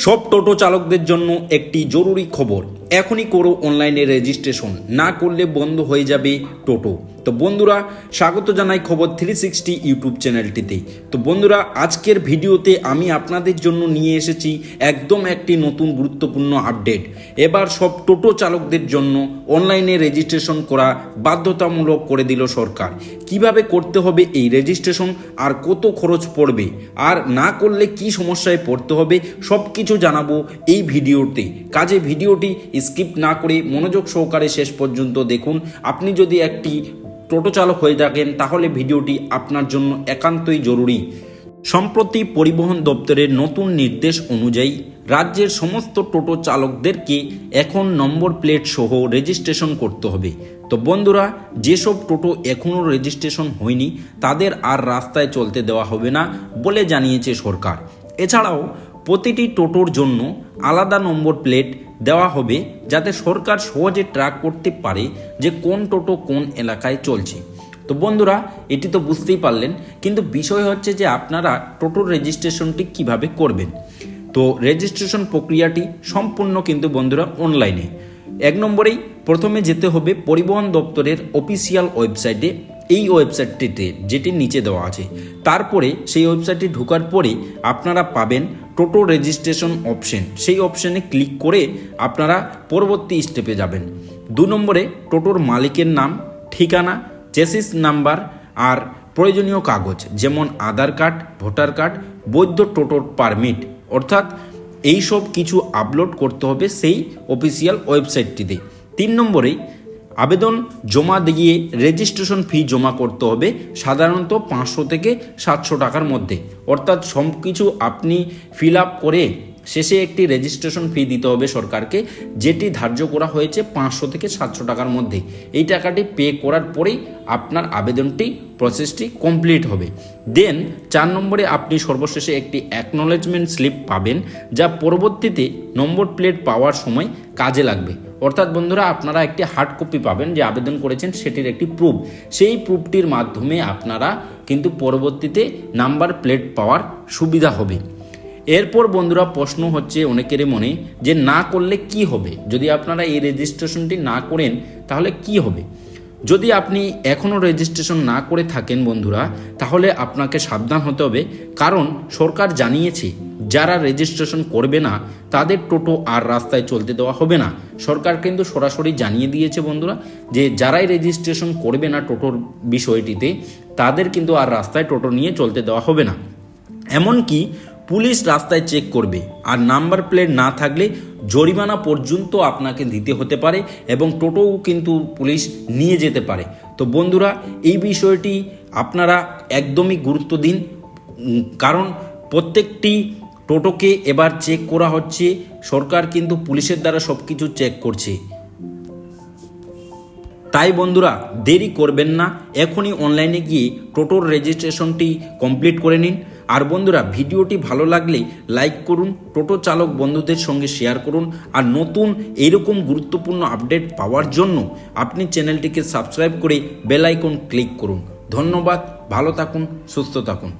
সব টোটো চালকদের জন্য একটি জরুরি খবর। এখনই করো অনলাইনে রেজিস্ট্রেশন না করলে বন্ধ হয়ে যাবে টোটো। তো বন্ধুরা, স্বাগত জানাই খবর থ্রি সিক্সটি ইউটিউব চ্যানেলটিতে। তো বন্ধুরা, আজকের ভিডিওতে আমি আপনাদের জন্য নিয়ে এসেছি একদম একটি নতুন গুরুত্বপূর্ণ আপডেট এবার সব টোটো চালকদের জন্য অনলাইনে রেজিস্ট্রেশন করা বাধ্যতামূলক করে দিল সরকার। কীভাবে করতে হবে এই রেজিস্ট্রেশন আর কত খরচ পড়বে, আর না করলে কি সমস্যায় পড়তে হবে সব কিছু জানাব এই ভিডিওতে। কাজে ভিডিওটি স্কিপ না করে মনোযোগ সহকারে শেষ পর্যন্ত দেখুন। আপনি যদি একটি টোটো চালক হয়ে থাকেন, তাহলে ভিডিওটি আপনার জন্য একান্তই জরুরি। সম্প্রতি পরিবহন দপ্তরের নতুন নির্দেশ অনুযায়ী রাজ্যের সমস্ত টোটো চালকদেরকে এখন নম্বর প্লেট সহ রেজিস্ট্রেশন করতে হবে। তো বন্ধুরা, যেসব টোটো এখনও রেজিস্ট্রেশন হয়নি, তাদের আর রাস্তায় চলতে দেওয়া হবে না বলে জানিয়েছে সরকার। এছাড়াও প্রতিটি টোটোর জন্য আলাদা নম্বর প্লেট দেওয়া হবে যাতে সরকার সহজে ট্র্যাক করতে পারে যে কোন টোটো কোন এলাকায় চলছে। তো বন্ধুরা, এটি তো বুঝতেই পারলেন, কিন্তু বিষয় হচ্ছে যে আপনারা টোটোর রেজিস্ট্রেশনটি কীভাবে করবেন? তো রেজিস্ট্রেশন প্রক্রিয়াটি সম্পূর্ণ কিন্তু বন্ধুরা অনলাইনে এক নম্বরেই প্রথমে যেতে হবে পরিবহন দপ্তরের অফিসিয়াল ওয়েবসাইটে এই ওয়েবসাইটটিতে যেটি নিচে দেওয়া আছে, তারপরে সেই ওয়েবসাইটটি ঢোকার পরে আপনারা পাবেন টোটো রেজিস্ট্রেশন অপশন, সেই অপশনে ক্লিক করে আপনারা পরবর্তী স্টেপে যাবেন। দু নম্বরে টোটোর মালিকের নাম, ঠিকানা, চেসিস নাম্বার আর প্রয়োজনীয় কাগজ, যেমন আধার কার্ড, ভোটার কার্ড, বৈধ টোটোর পারমিট। অর্থাৎ এই সব কিছু আপলোড করতে হবে সেই অফিসিয়াল ওয়েবসাইটটিতে। তিন নম্বরেই আবেদন জমা দিয়ে রেজিস্ট্রেশন ফি জমা করতে হবে, সাধারণত পাঁচশো থেকে সাতশো টাকার মধ্যে। অর্থাৎ সব কিছু আপনি ফিল আপ করে শেষে একটি রেজিস্ট্রেশন ফি দিতে হবে সরকারকে, যেটি ধার্য করা হয়েছে পাঁচশো থেকে সাতশো টাকার মধ্যে। এই টাকাটি পে করার পরেই আপনার আবেদনটি প্রসেসটি কমপ্লিট হবে। দেন চার নম্বরে আপনি সর্বশেষে একটি অ্যাকনোলেজমেন্ট স্লিপ পাবেন, যা পরবর্তীতে নম্বর প্লেট পাওয়ার সময় কাজে লাগবে। অর্থাৎ বন্ধুরা, আপনারা একটি হার্ড কপি পাবেন, যে আবেদন করেছেন, সেটির একটি প্রুফ সেই প্রুফটির মাধ্যমে আপনারা কিন্তু পরবর্তীতে নাম্বার প্লেট পাওয়ার সুবিধা হবে। এরপর বন্ধুরা প্রশ্ন হচ্ছে অনেকেরই মনে যে না করলে কি হবে? যদি আপনারা এই রেজিস্ট্রেশনটি না করেন, তাহলে কি হবে? যদি আপনি এখনও রেজিস্ট্রেশন না করে থাকেন বন্ধুরা, তাহলে আপনাকে সাবধান হতে হবে। কারণ সরকার জানিয়েছে, যারা রেজিস্ট্রেশন করবে না, তাদের টোটো আর রাস্তায় চলতে দেওয়া হবে না। সরকার কিন্তু সরাসরি জানিয়ে দিয়েছে বন্ধুরা যে যারাই রেজিস্ট্রেশন করবে না টোটোর বিষয়টিতে, তাদের কিন্তু আর রাস্তায় টোটো নিয়ে চলতে দেওয়া হবে না। এমনকি পুলিশ রাস্তায় চেক করবে। আর নাম্বার প্লেট না থাকলে জরিমানা পর্যন্ত আপনাকে দিতে হতে পারে এবং টোটোও কিন্তু পুলিশ নিয়ে যেতে পারে। তো বন্ধুরা, এই বিষয়টি আপনারা একদমই গুরুত্ব দিন। কারণ প্রত্যেকটি টোটোকে এবার চেক করা হচ্ছে। সরকার কিন্তু পুলিশের দ্বারা সব কিছু চেক করছে। তাই বন্ধুরা, দেরি করবেন না। এখনই অনলাইনে গিয়ে টোটোর রেজিস্ট্রেশনটি কমপ্লিট করে নিন। আর বন্ধুরা, ভিডিওটি ভালো লাগলে লাইক করুন, টোটো চালক বন্ধুদের সঙ্গে শেয়ার করুন, আর নতুন এইরকম গুরুত্বপূর্ণ আপডেট পাওয়ার জন্য আপনি চ্যানেলটিকে সাবস্ক্রাইব করে বেলাইকন ক্লিক করুন। ধন্যবাদ, ভালো থাকুন, সুস্থ থাকুন।